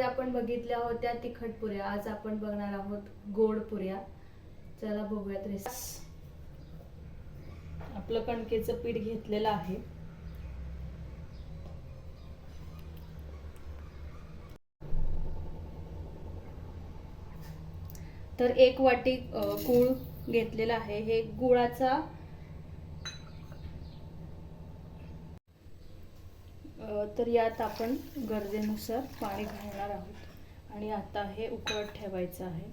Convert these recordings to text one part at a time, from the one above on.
मध्ये आपण बघितल्या होत्या तिखट पुऱ्या. आज आपण बघणार आहोत गोड पुऱ्या. चला बघूयात रेसिपी आपलं कणकेचं पीठ घेतलेलं आहे. तर एक वाटी गूळ घेतलेला आहे. हे गुळाचा तर यात आपण गरजेनुसार पाणी घालणार आहोत. आणि आता हे उकळत ठेवायचं आहे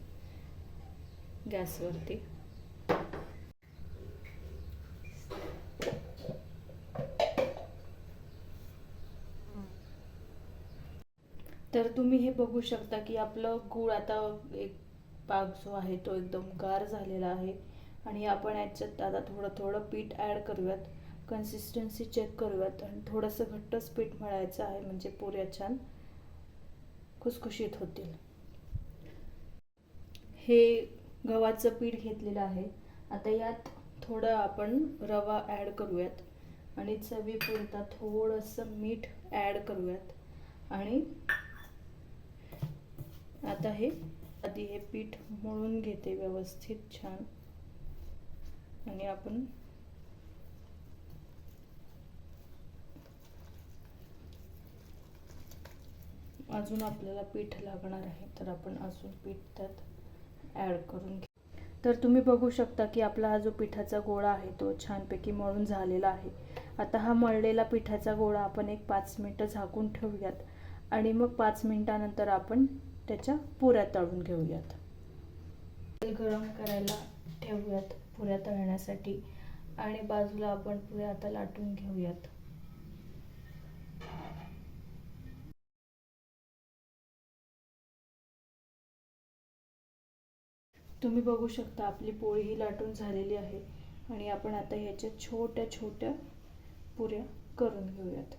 गॅसवरती. तर तुम्ही हे बघू शकता की आपलं गूळ आता एक पाक जो आहे तो एकदम गार झालेला आहे. आणि आपण याच्यात आता थोडं थोडं पीठ ॲड करूयात. कन्सिस्टन्सी चेक करूयात. आणि थोडंसं घट्टच पीठ मळायचं आहे म्हणजे पुऱ्या छान खुसखुशीत होतील. हे गव्हाचं पीठ घेतलेलं आहे. आता यात थोडं आपण रवा ॲड करूयात. आणि चवीपुरता थोडंसं मीठ ॲड करूयात. आणि आता हे आधी हे पीठ मळून घेते व्यवस्थित छान. आणि आपण अजून आपल्याला पीठ लागणार आहे तर आपण अजून पीठ त्यात ॲड करून घे. तर तुम्ही बघू शकता की आपला हा जो पिठाचा गोळा आहे तो छानपैकी मळून झालेला आहे. आता हा मळलेला पिठाचा गोळा आपण एक पाच मिनटं झाकून ठेवूयात आणि मग पाच मिनटानंतर आपण त्याच्या पुऱ्या तळून घेऊयात. तेल गरम करायला ठेवूयात पुऱ्या तळण्यासाठी आणि बाजूला आपण पुऱ्या आता लाटून घेऊयात. तुम्ही बघू शकता आपली पोळी ही लाटून झालेली आहे. आणि आपण आता ह्याच्या छोट्या छोट्या पुऱ्या करून घेऊयात.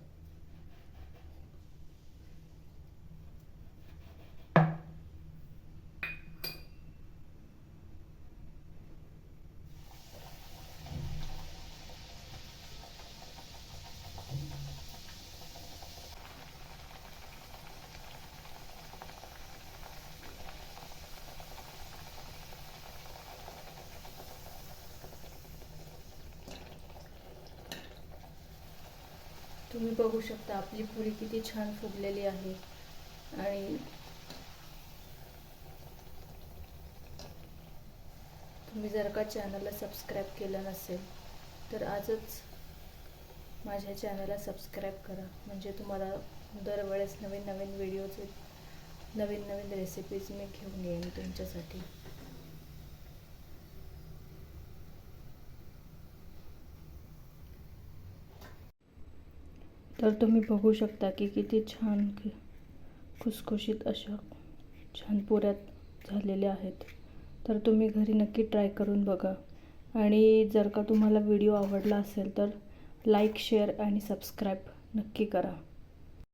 तुम्ही बघू शकता आपली पुरी किती छान फुगलेली आहे. आणि तुम्ही जर का चॅनलला सबस्क्राईब केलं नसेल तर आजच माझ्या चॅनलला सबस्क्राईब करा. म्हणजे तुम्हाला दरवेळेस नवीन नवीन व्हिडिओज नवीन नवीन रेसिपीज मी घेऊन येईन तुमच्यासाठी. तर तुम्ही बघू शकता की किती छान खुसखुशीत अशा छान पुऱ्यात झालेल्या आहेत. तर तुम्ही घरी नक्की ट्राय करून बघा. आणि जर का तुम्हाला व्हिडिओ आवडला असेल तर लाईक शेअर आणि सबस्क्राईब नक्की करा.